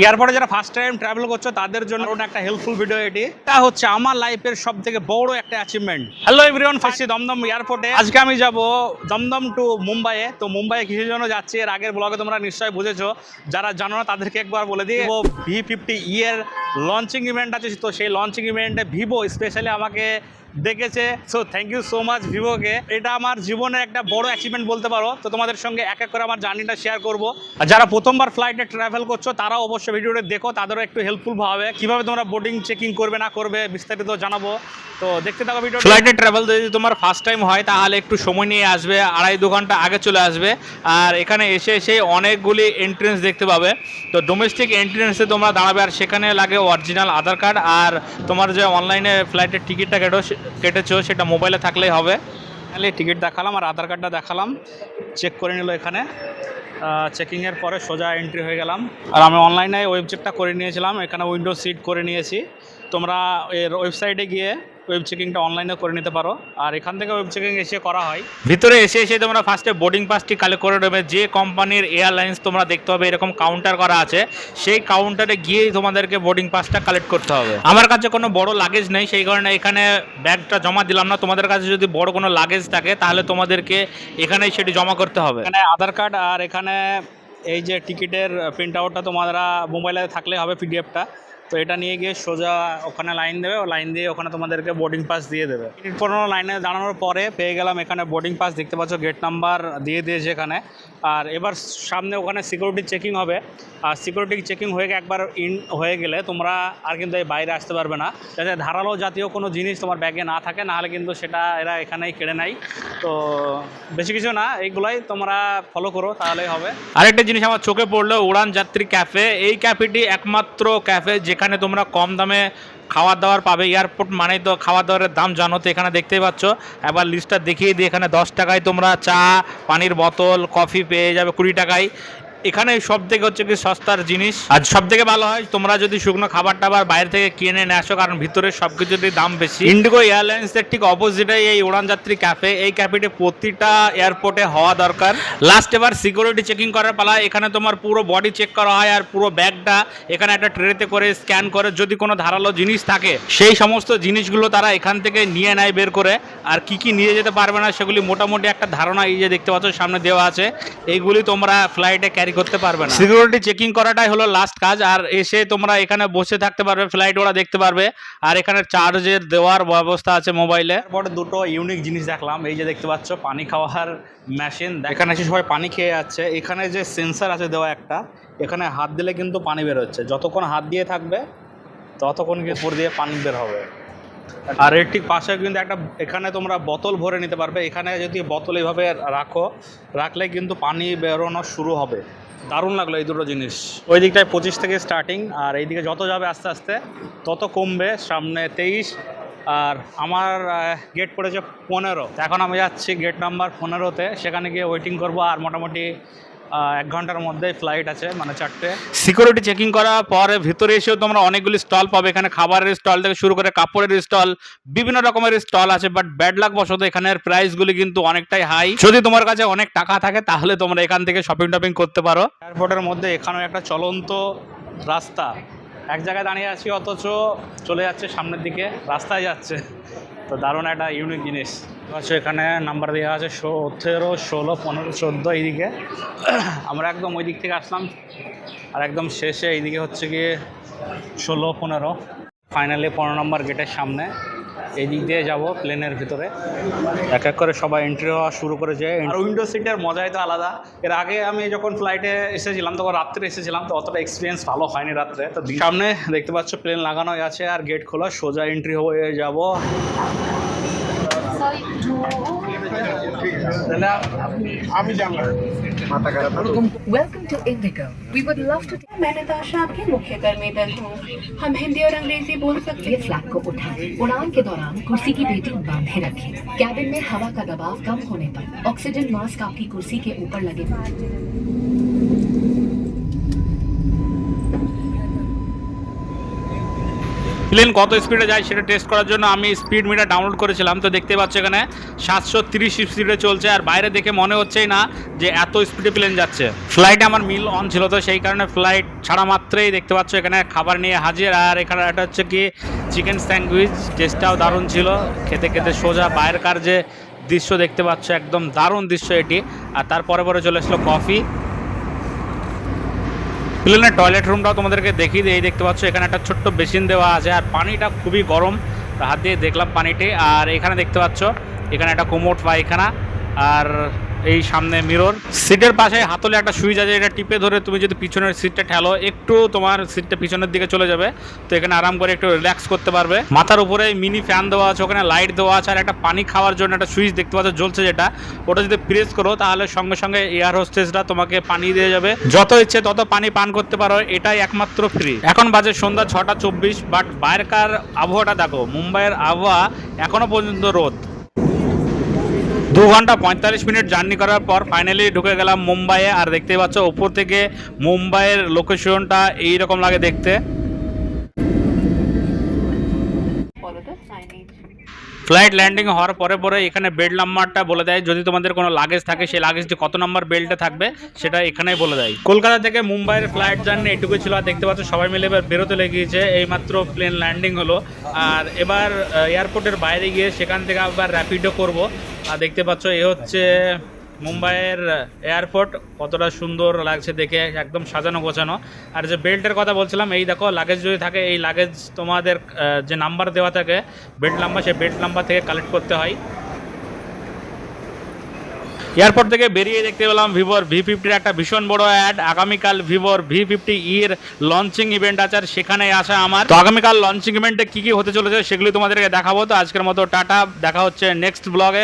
এয়ারপোর্টে যারা first time travel করছ, তাদের জন্য একটা হেল্পফুল ভিডিও এটি। এটা হচ্ছে আমার লাইফের সব থেকে বড় একটা achievement hello everyone first Dum Dum এয়ারপোর্টে আজকে আমি যাব দমদম টু মুম্বাইয়ে তো মুম্বাইয়ে কিসের জন্য যাচ্ছি, এর আগের ব্লগে তোমরা নিশ্চয়ই বুঝেছ। যারা জানো না, তাদেরকে একবার বলে দিই। ও ভি ফিফটি ইয়ের লঞ্চিং ইভেন্ট আছে, তো সেই লঞ্চিং ইভেন্টে ভিভো স্পেশালি আমাকে ডেকেছে so thank you so much ভিভোকে। এটা আমার জীবনের একটা বড় অ্যাচিভমেন্ট বলতে পারো। তো তোমাদের সঙ্গে এক এক করে আমার জার্নিটা শেয়ার করব। আর যারা প্রথমবার ফ্লাইটে ট্রাভেল করছ, তারাও অবশ্যই ভিডিওটা দেখো। তাদেরও একটু হেল্পফুল হবে কীভাবে তোমরা বোর্ডিং চেকিং করবে, না করবে, বিস্তারিত জানাব। তো দেখতে থাকো ভিডিও ফ্লাইটে ট্রাভেল যদি তোমার ফার্স্ট টাইম হয়, তাহলে একটু সময় নিয়ে আসবে। আড়াই, দু ঘণ্টা আগে চলে আসবে। আর এখানে এসে এসে অনেকগুলি এন্ট্রেন্স দেখতে পাবে। তো ডোমেস্টিক এন্ট্রেন্সে তোমরা দাঁড়াবে। আর সেখানে লাগে অরিজিনাল আধার কার্ড আর তোমার যে অনলাইনে ফ্লাইটের টিকিটটা কেটো কেটেছো, সেটা মোবাইলে থাকলেই হবে। তাহলে টিকিট দেখালাম আর আধার কার্ডটা দেখালাম। চেক করে নিল এখানে। চেকিংয়ের পরে সোজা এন্ট্রি হয়ে গেলাম। আর আমি অনলাইনে ওয়েব চেকটা করে নিয়েছিলাম। এখানে উইন্ডো সিট করে নিয়েছি। তোমরা এর ওয়েবসাইটে গিয়ে ওয়েব চেকিংটা অনলাইনে করে নিতে পারো। আর এখান থেকে ওয়েব চেকিং এসে করা হয়। ভিতরে এসে এসে তোমরা ফার্স্টে বোর্ডিং পাসটি কালেক্ট করে নেবে। যে কোম্পানির এয়ারলাইন্স তোমরা দেখতে হবে এরকম কাউন্টার করা আছে সেই কাউন্টারে গিয়েই তোমাদেরকে বোর্ডিং পাসটা কালেক্ট করতে হবে। আমার কাছে কোনো বড় লাগেজ নেই সেই কারণে এখানে ব্যাগটা জমা দিলাম না। তোমাদের কাছে যদি বড় কোনো লাগেজ থাকে তাহলে তোমাদেরকে এখানেই সেটি জমা করতে হবে। এখানে আধার কার্ড আর এখানে এই যে টিকিটের প্রিন্ট আউটটা তোমরা মোবাইলে থাকলে হবে পিডিএফটা তো এটা নিয়ে গিয়ে সোজা ওখানে লাইন দেবে। ও লাইন দিয়ে ওখানে তোমাদেরকে বোর্ডিং পাস দিয়ে দেবে। টিকিট পনেরো লাইনে দাঁড়ানোর পরে পেয়ে গেলাম এখানে বোর্ডিং পাস দেখতে পাচ্ছ গেট নাম্বার দিয়ে দিয়েছে এখানে। আর এবার সামনে ওখানে সিকিউরিটি চেকিং হবে। আর সিকিউরিটি চেকিং হয়ে একবার ইন হয়ে গেলে তোমরা আর কিন্তু এই বাইরে আসতে পারবে না। যাতে ধারালো জাতীয় কোনো জিনিস তোমার ব্যাগে না থাকে, নাহলে কিন্তু সেটা এরা এখানেই কেড়ে নেয়। তো বেশি কিছু না, এইগুলাই তোমরা ফলো করো, তাহলেই হবে। আরেকটা জিনিস আমার চোখে পড়ল, উড়ান যাত্রী ক্যাফে এই ক্যাফেটি একমাত্র ক্যাফে যেখানে তোমরা কম দামে খাওয়ার দাওয়ার পাবে, এয়ারপোর্ট মানেই তো খাওয়ার দাবারের দাম জানো তো, এখানে দেখতেই পাচ্ছ। এবার লিস্টটা দেখিয়ে দিই, এখানে দশ টাকায় তোমরা চা, পানির বোতল কফি পেয়ে যাবে কুড়ি টাকায়। এখানে সব থেকে হচ্ছে কি সস্তার জিনিস। আর সব থেকে ভালো হয় তোমরা যদি শুকনো খাবার টাবার বাইরে থেকে কিনে নিয়ে আসো কারণ ভিতরে সব কিছুরই দাম বেশি। ইন্ডিগো এয়ারলাইন্স এয়ারলাইন্সের ঠিক অপোজিটে এই উড়ান যাত্রী ক্যাফে এই ক্যাফেটি প্রতিটা এয়ারপোর্টে হওয়া দরকার। লাস্ট এবার সিকিউরিটি চেকিং করার পালা এখানে তোমার পুরো বডি চেক করা হয় আর পুরো ব্যাগটা এখানে একটা ট্রেতে করে স্ক্যান করে যদি কোনো ধারালো জিনিস থাকে সেই সমস্ত জিনিসগুলো তারা এখান থেকে নিয়ে নেয় বের করে। আর কি কি নিয়ে যেতে পারবে না সেগুলি মোটামুটি একটা ধারণা এই যে দেখতে পাচ্ছ সামনে দেওয়া আছে। এইগুলি তোমরা ফ্লাইটে ক্যারি করতে পারবে না। সিকিউরিটি চেকিং করাটাই হলো লাস্ট কাজ আর এসে তোমরা এখানে বসে থাকতে পারবে ফ্লাইট ওরা দেখতে পারবে আর এখানে চার্জের দেওয়ার ব্যবস্থা আছে মোবাইলে তারপরে দুটো ইউনিক জিনিস দেখলাম এই যে দেখতে পাচ্ছ পানি খাওয়ার মেশিন এখানে এসে সবাই পানি খেয়ে যাচ্ছে। এখানে যে সেন্সার আছে দেওয়া একটা এখানে হাত দিলে কিন্তু পানি বের হচ্ছে। যতক্ষণ হাত দিয়ে থাকবে ততক্ষণ কিন্তু উপর দিয়ে পানি বের হবে। আর এর ঠিক পাশে কিন্তু একটা এখানে তোমরা বোতল ভরে নিতে পারবে। এখানে যদি বোতল এইভাবে রাখো রাখলে কিন্তু পানি বেরোনো শুরু হবে। দারুণ লাগল এই দুটো জিনিস। ওই দিকটায় পঁচিশ থেকে স্টার্টিং আর এইদিকে যত যাবে আস্তে আস্তে, তত কমবে। সামনে তেইশ, আর আমার গেট পড়েছে পনেরো। এখন আমি যাচ্ছি গেট নাম্বার পনেরোতে। সেখানে গিয়ে ওয়েটিং করব, আর মোটামুটি এক ঘণ্টার মধ্যে ফ্লাইট আছে মানে চারটে। সিকিউরিটি চেকিং করার পরে ভিতরে এসেও তোমরা অনেকগুলি স্টল পাবে। এখানে খাবারের স্টল থেকে শুরু করে কাপড়ের স্টল বিভিন্ন রকমের স্টল আছে বাট ব্যাড লাক বশত এখানের প্রাইসগুলি কিন্তু অনেকটাই হাই যদি তোমার কাছে অনেক টাকা থাকে তাহলে তোমরা এখান থেকে শপিং টপিং করতে পারো। এয়ারপোর্টের মধ্যে এখানেও একটা চলন্ত রাস্তা। এক জায়গায় দাঁড়িয়ে আছি অথচ চলে যাচ্ছে সামনের দিকে রাস্তায় যাচ্ছে। তো দারুণ একটা ইউনিক জিনিস। আচ্ছা এখানে নাম্বার দেওয়া আছে সতেরো, ষোলো, পনেরো, চোদ্দ, এইদিকে। আমরা একদম ওই দিক থেকে আসলাম। আর একদম শেষে এইদিকে হচ্ছে গিয়ে ষোলো, পনেরো। ফাইনালি পনেরো নম্বর গেটের সামনে। এই দিক দিয়ে যাব প্লেনের ভিতরে। এক এক করে সবাই এন্ট্রি হওয়া শুরু করেছে। আর উইন্ডো সিটের মজাই তো আলাদা। এর আগে আমি যখন ফ্লাইটে এসেছিলাম তখন রাত্রে এসেছিলাম তো অতটা এক্সপিরিয়েন্স ভালো হয়নি রাত্রে। তো দিন- সামনে দেখতে পাচ্ছ প্লেন লাগানোই আছে আর গেট খোলা সোজা এন্ট্রি হয়ে যাব। Welcome to IndiGo we would love to मैं नताशा आपके मुख्य कर्मी दल हूँ। हम हिंदी और अंग्रेज़ी बोल सकते हैं। फ्लैग को उठाएँ। उड़ान के दौरान कुर्सी की पेटी बांधे रखें। कैबिन में हवा का दबाव कम होने पर ऑक्सीजन मास्क आपकी कुर्सी के ऊपर लगे। প্লেন কত স্পিডে যায় সেটা টেস্ট করার জন্য আমি স্পিড মিটার ডাউনলোড করেছিলাম। তো দেখতে পাচ্ছ এখানে সাতশো তিরিশ স্পিডে চলছে। আর বাইরে দেখে মনে হচ্ছেই না যে এত স্পিডে প্লেন যাচ্ছে। ফ্লাইটে আমার মিল অন ছিল, তো সেই কারণে ফ্লাইট ছাড়া মাত্রেই দেখতে পাচ্ছ এখানে খাবার নিয়ে হাজির। আর এখানে একটা হচ্ছে কি চিকেন স্যান্ডউইচ টেস্টটাও দারুণ ছিল। খেতে খেতে সোজা বাইরেকার যে দৃশ্য দেখতে পাচ্ছ, একদম দারুণ দৃশ্য এটি। আর তারপরে পরে চলে আসলো কফি প্লেনের টয়লেট রুমটাও তোমাদেরকে দেখিয়ে দিই। দেখতে পাচ্ছ, এখানে একটা ছোট্ট বেসিন দেওয়া আছে, আর পানিটা খুবই গরম। হাত দিয়ে দেখলাম পানিটি আর এখানে দেখতে পাচ্ছ, এখানে একটা কোমোট পায়খানা। আর এই সামনে মিরর সিটের পাশে হাতলে একটা সুইচ আছে, এটা টিপে ধরে তুমি যদি পিছনের সিটটা ঠেলো, একটু তোমার সিটটা পিছনের দিকে চলে যাবে, তো এখানে আরাম করে একটু রিল্যাক্স করতে পারবে। মাথার উপরে মিনি ফ্যান দেওয়া আছে, ওখানে লাইট দেওয়া আছে, আর একটা পানি খাওয়ার জন্য একটা সুইচ দেখতে পাচ্ছ, জ্বলছে যেটা। ওটা যদি প্রেস করো, তাহলে সঙ্গে সঙ্গে এয়ার হোস্টেসরা তোমাকে পানি দিয়ে যাবে। যত ইচ্ছে তত পানি পান করতে পারো, এটাই একমাত্র ফ্রি এখন বাজে সন্ধ্যা ছটা চব্বিশ বাট বাইরেকার আবহাওয়াটা দেখো, মুম্বাইয়ের আবহাওয়া এখনও পর্যন্ত রোদ। দু ঘণ্টা পঁয়তাল্লিশ মিনিট জার্নি করার পর ফাইনালি ঢুকে গেলাম মুম্বাইয়ে আর দেখতে পাচ্ছ ওপর থেকে মুম্বাইয়ের লোকেশনটা এইরকম লাগে দেখতে. ফ্লাইট ল্যান্ডিং হওয়ার পরে পরে এখানে বেল্ট নাম্বারটা বলে দেয়। যদি তোমাদের কোনো লাগেজ থাকে, সেই লাগেজটি কত নাম্বার বেল্টে থাকবে, সেটা এখানেই বলে দেয়। কলকাতা থেকে মুম্বাইয়ের ফ্লাইট জার্নি এটুকু ছিল। আর দেখতে পাচ্ছ, সবাই মিলে এবার বেরোতে লেগেছে। এইমাত্র প্লেন ল্যান্ডিং হলো। আর এবার এয়ারপোর্টের বাইরে গিয়ে সেখান থেকে আবার র্যাপিডও করব। আর দেখতে পাচ্ছ, এ হচ্ছে মুম্বাইয়ের এয়ারপোর্ট কতটা সুন্দর লাগছে দেখে, একদম সাজানো গোছানো। আর যে বেল্টের কথা বলছিলাম, এই দেখো লাগেজ যদি থাকে, এই লাগেজ তোমাদের যে নাম্বার দেওয়া থাকে বেল্ট নাম্বার সেই বেল্ট নাম্বার থেকে কালেক্ট করতে হয়। এয়ারপোর্ট থেকে বেরিয়ে দেখতে পেলাম ভিভোর ভি ফিফটির একটা ভীষণ বড় অ্যাড আগামীকাল ভিভোর ভি ফিফটি ইর লঞ্চিং ইভেন্ট আছে আর সেখানে আসা আমার। তো আগামীকাল লঞ্চিং ইভেন্টে কী কী হতে চলেছে সেগুলি তোমাদেরকে দেখাবো। তো আজকের মতো টাটা, দেখা হচ্ছে নেক্সট ব্লগে